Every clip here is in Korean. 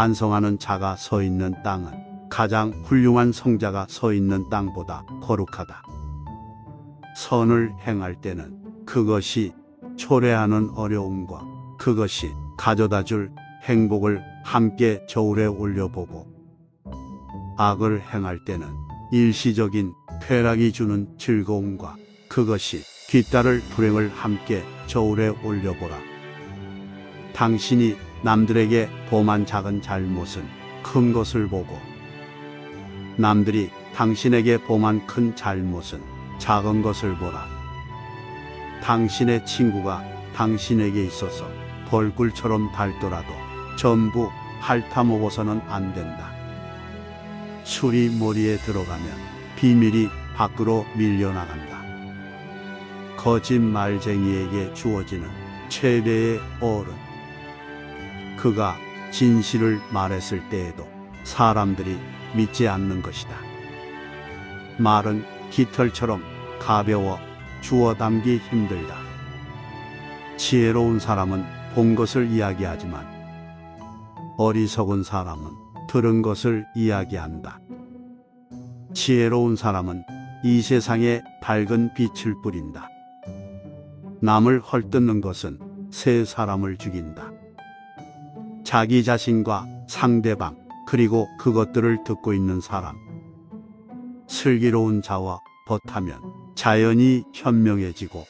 반성하는 자가 서 있는 땅은 가장 훌륭한 성자가 서 있는 땅보다 거룩하다. 선을 행할 때는 그것이 초래하는 어려움과 그것이 가져다 줄 행복을 함께 저울에 올려보고 악을 행할 때는 일시적인 쾌락이 주는 즐거움과 그것이 뒤따를 불행을 함께 저울에 올려보라. 당신이 남들에게 범한 작은 잘못은 큰 것을 보고 남들이 당신에게 범한 큰 잘못은 작은 것을 보라. 당신의 친구가 당신에게 있어서 벌꿀처럼 닳더라도 전부 핥아먹어서는 안 된다. 술이 머리에 들어가면 비밀이 밖으로 밀려나간다. 거짓말쟁이에게 주어지는 최대의 어른. 그가 진실을 말했을 때에도 사람들이 믿지 않는 것이다. 말은 깃털처럼 가벼워 주워 담기 힘들다. 지혜로운 사람은 본 것을 이야기하지만 어리석은 사람은 들은 것을 이야기한다. 지혜로운 사람은 이 세상에 밝은 빛을 뿌린다. 남을 헐뜯는 것은 새 사람을 죽인다. 자기 자신과 상대방, 그리고 그것들을 듣고 있는 사람. 슬기로운 자와 벗하면 자연이 현명해지고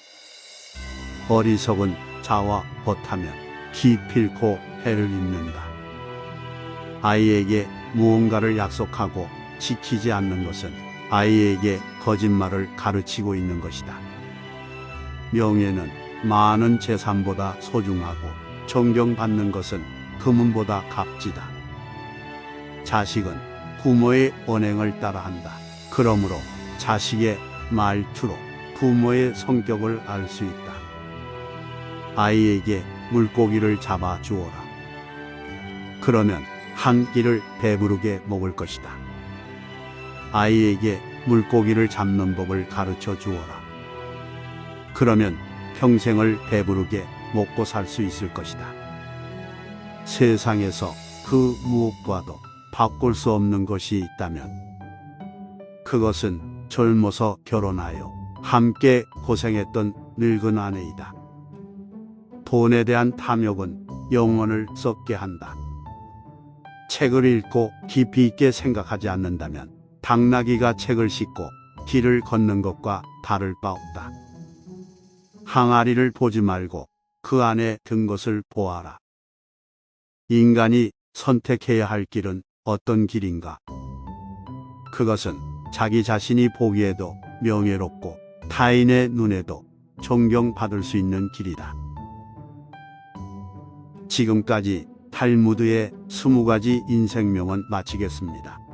어리석은 자와 벗하면 기필코 해를 입는다. 아이에게 무언가를 약속하고 지키지 않는 것은 아이에게 거짓말을 가르치고 있는 것이다. 명예는 많은 재산보다 소중하고 존경받는 것은 금은보다 값지다. 자식은 부모의 언행을 따라한다. 그러므로 자식의 말투로 부모의 성격을 알 수 있다. 아이에게 물고기를 잡아 주어라. 그러면 한 끼를 배부르게 먹을 것이다. 아이에게 물고기를 잡는 법을 가르쳐 주어라. 그러면 평생을 배부르게 먹고 살 수 있을 것이다. 세상에서 그 무엇과도 바꿀 수 없는 것이 있다면 그것은 젊어서 결혼하여 함께 고생했던 늙은 아내이다. 돈에 대한 탐욕은 영혼을 썩게 한다. 책을 읽고 깊이 있게 생각하지 않는다면 당나귀가 책을 싣고 길을 걷는 것과 다를 바 없다. 항아리를 보지 말고 그 안에 든 것을 보아라. 인간이 선택해야 할 길은 어떤 길인가? 그것은 자기 자신이 보기에도 명예롭고 타인의 눈에도 존경받을 수 있는 길이다. 지금까지 탈무드의 20가지 인생명은 마치겠습니다.